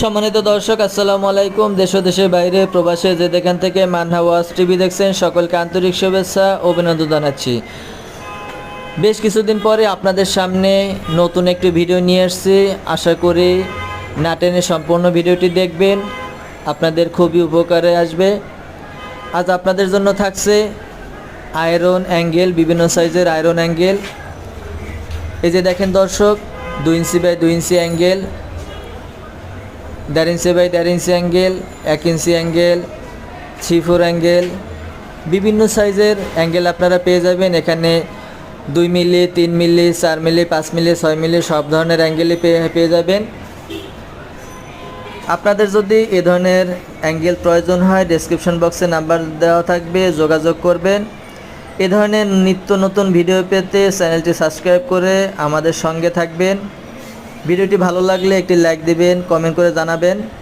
সম্মানিত দর্শক, আসসালামু আলাইকুম। দেশ দেশের বাইরে প্রবাসে যে যেখান থেকে মানহা ওয়াজ টিভি দেখছেন, সকলকে আন্তরিক শুভেচ্ছা, অভিনন্দন জানাচ্ছি। বেশ কিছুদিন পরে আপনাদের সামনে নতুন একটি ভিডিও নিয়ে এসেছি আশা করি না টেনে সম্পূর্ণ ভিডিওটি দেখবেন। আপনাদের খুবই উপকারে আসবে। আজ আপনাদের জন্য থাকছে আয়রন অ্যাঙ্গেল, বিভিন্ন সাইজের আয়রন অ্যাঙ্গেল। এই যে দেখেন দর্শক, দুই ইঞ্চি বাই দুই ইঞ্চি অ্যাঙ্গেল। দেড় ইঞ্চি বাই দেড় ইঞ্চি অ্যাঙ্গেল এক inch angle three four angle বিভিন্ন সাইজের অ্যাঙ্গেল আপনারা পেয়ে যাবেন। এখানে দুই মিলি, তিন মিলি, চার মিলি, পাঁচ মিলি, ছয় মিলি, সব ধরনের অ্যাঙ্গেলই পেয়ে পেয়ে যাবেন। আপনাদের যদি এ ধরনের অ্যাঙ্গেল প্রয়োজন হয় ডেসক্রিপশন বক্সে নাম্বার দেওয়া থাকবে, যোগাযোগ করবেন। এ ধরনের নিত্য নতুন ভিডিও পেতে চ্যানেলটি সাবস্ক্রাইব করে আমাদের সঙ্গে থাকবেন। ভিডিওটি ভালো লাগলে একটি লাইক দিবেন কমেন্ট করে জানাবেন।